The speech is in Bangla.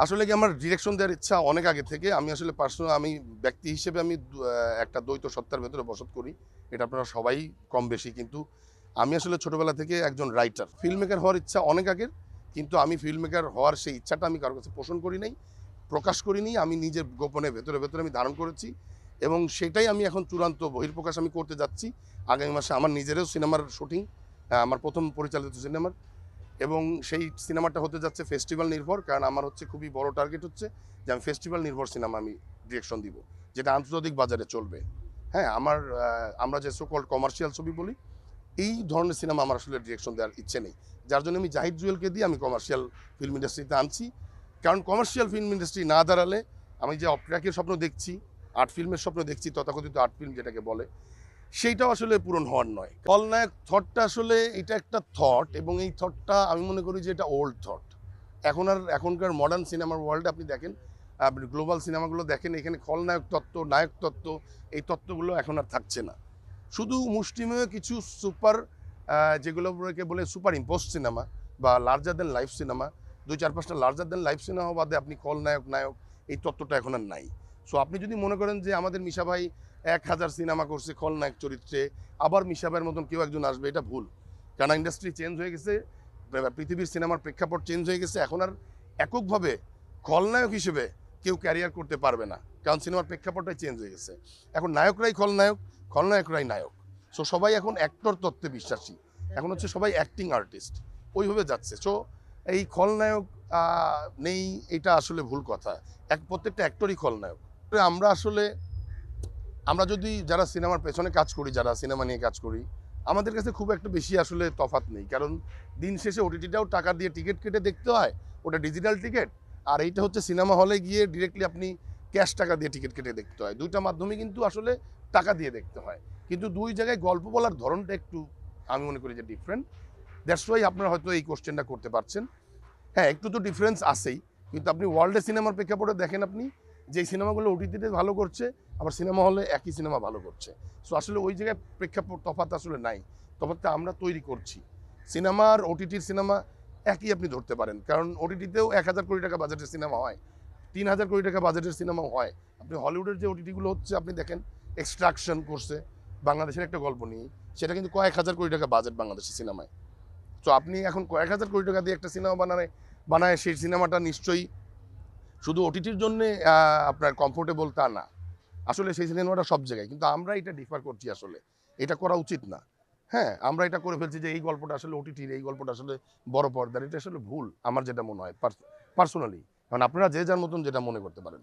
আসলে কি আমার ডিরেকশন দেওয়ার ইচ্ছা অনেক আগে থেকে। আমি আসলে পার্সোনাল আমি ব্যক্তি হিসেবে আমি একটা দ্বৈত সত্তার ভেতরে বসত করি। এটা আপনারা সবাই কম বেশি, কিন্তু আমি আসলে ছোটবেলা থেকে একজন রাইটার ফিল্ম মেকার হওয়ার ইচ্ছা অনেক আগের, কিন্তু আমি ফিল্ম মেকার হওয়ার সেই ইচ্ছাটা আমি কারোর কাছে পোষণ করি নাই, প্রকাশ করিনি আমি নিজের গোপনে ভেতরে ভেতরে আমি ধারণ করেছি এবং সেটাই আমি এখন চূড়ান্ত বহির্প্রকাশ আমি করতে যাচ্ছি। আগামী মাসে আমার নিজেরও সিনেমার শুটিং আমার প্রথম পরিচালিত সিনেমার এবং সেই সিনেমাটা হতে যাচ্ছে ফেস্টিভ্যাল নির্ভর, কারণ আমার হচ্ছে খুবই বড় টার্গেট হচ্ছে যে আমি ফেস্টিভ্যাল নির্ভর সিনেমা আমি ডিরেকশন দিব, যেটা আন্তর্জাতিক বাজারে চলবে। হ্যাঁ আমার আমরা যে সোকল্ড কমার্শিয়াল ছবি বলি, এই ধরনের সিনেমা আমার আসলে ডিরেকশন দেওয়ার ইচ্ছে নেই। যার জন্য আমি জাহিদ জুয়েলকে দিয়ে আমি কমার্শিয়াল ফিল্ম ইন্ডাস্ট্রিতে আনছি। কারণ কমার্শিয়াল ফিল্ম ইন্ডাস্ট্রি না দাঁড়ালে আমি যে অপরাকের স্বপ্ন দেখছি আর্ট ফিল্মের স্বপ্ন দেখছি, তথাকথিত আর্ট ফিল্ম যেটাকে বলে সেইটাও আসলে পূরণ হওয়ার নয়। কলনায়ক থটটা আসলে এটা একটা থট এবং এই থটটা আমি মনে করি যে এটা ওল্ড থট। এখন আর এখনকার মডার্ন সিনেমার ওয়ার্ল্ডে আপনি দেখেন আপনি গ্লোবাল সিনেমাগুলো দেখেন, এখানে খলনায়ক তত্ত্ব, নায়ক তত্ত্ব, এই তত্ত্বগুলো এখন আর থাকছে না। শুধু মুষ্টিমেয় কিছু সুপার যেগুলোকে বলে সুপার ইম্পোস্ট সিনেমা বা লার্জার দেন লাইফ সিনেমা দুই চার পাঁচটা লার্জার দেন লাইফ সিনেমা বাদে আপনি খলনায়ক, নায়ক, এই তত্ত্বটা এখন আর নাই। সো আপনি যদি মনে করেন যে আমাদের মিশা ভাই এক হাজার সিনেমা করছে খলনায়ক চরিত্রে। আবার মিশাবের মতন কেউ একজন আসবে, এটা ভুল। কারণ ইন্ডাস্ট্রি চেঞ্জ হয়ে গেছে পৃথিবীর সিনেমার প্রেক্ষাপট চেঞ্জ হয়ে গেছে, এখন আর এককভাবে খলনায়ক হিসেবে কেউ ক্যারিয়ার করতে পারবে না, কারণ সিনেমার প্রেক্ষাপটটাই চেঞ্জ হয়ে গেছে। এখন নায়করাই খলনায়ক, খলনায়করাই নায়ক। সো সবাই এখন অ্যাক্টর তত্ত্বে বিশ্বাসী। এখন হচ্ছে সবাই অ্যাক্টিং আর্টিস্ট ওইভাবে যাচ্ছে। সো এই খলনায়ক নেই, এটা আসলে ভুল কথা। এক, প্রত্যেকটা অ্যাক্টরই খলনায়ক। আমরা আসলে আমরা যদি যারা সিনেমার পেছনে কাজ করি, যারা সিনেমা নিয়ে কাজ করি, আমাদের কাছে খুব একটা বেশি আসলে তফাৎ নেই। কারণ দিন শেষে ওটিটিটাও টাকা দিয়ে টিকিট কেটে দেখতে হয়, ওটা ডিজিটাল টিকিট আর এইটা হচ্ছে সিনেমা হলে গিয়ে ডিরেক্টলি আপনি ক্যাশ টাকা দিয়ে টিকিট কেটে দেখতে হয়। দুইটা মাধ্যমে কিন্তু আসলে টাকা দিয়ে দেখতে হয়। কিন্তু দুই জায়গায় গল্প বলার ধরনটা একটু আমি মনে করি যে ডিফারেন্ট দ্যাটস ওয়াই আপনারা হয়তো এই কোশ্চেনটা করতে পারছেন। হ্যাঁ একটু তো ডিফারেন্স আছেই। কিন্তু আপনি ওয়ার্ল্ডে সিনেমার প্রেক্ষাপটে দেখেন আপনি যে সিনেমাগুলো ওটিটিতে ভালো করছে, আবার সিনেমা হলে একই সিনেমা ভালো করছে। সো আসলে ওই জায়গায় প্রেক্ষাপট, তফাৎ আসলে নাই। তফাৎটা আমরা তৈরি করছি। সিনেমার ওটিটির সিনেমা একই আপনি ধরতে পারেন। কারণ ওটিটিতেও এক হাজার কোটি টাকা বাজেটের সিনেমা হয়। তিন হাজার কোটি টাকা বাজেটের সিনেমাও হয়। আপনি হলিউডের যে ওটিটিগুলো হচ্ছে, আপনি দেখেন এক্সট্রাকশন করছে, বাংলাদেশের একটা গল্প নিয়ে সেটা কিন্তু কয়েক হাজার কোটি টাকা বাজেট বাংলাদেশের সিনেমায়। তো আপনি এখন কয়েক হাজার কোটি টাকা দিয়ে একটা সিনেমা বানায় বানায়, সেই সিনেমাটা নিশ্চয়ই শুধু ওটিটির জন্যে আপনার কমফোর্টেবল তা না। আসলে সেই সিনেমাটা সব জায়গায়। কিন্তু আমরা এটা ডিফার করছি আসলে। এটা করা উচিত না। হ্যাঁ আমরা এটা করে ফেলছি যে এই গল্পটা আসলে ওটিটির এই গল্পটা আসলে বড় পর্দার। এটা আসলে ভুল, আমার যেটা মনে হয় পার্সোনালি কারণ আপনারা যে যার মতন যেটা মনে করতে পারেন।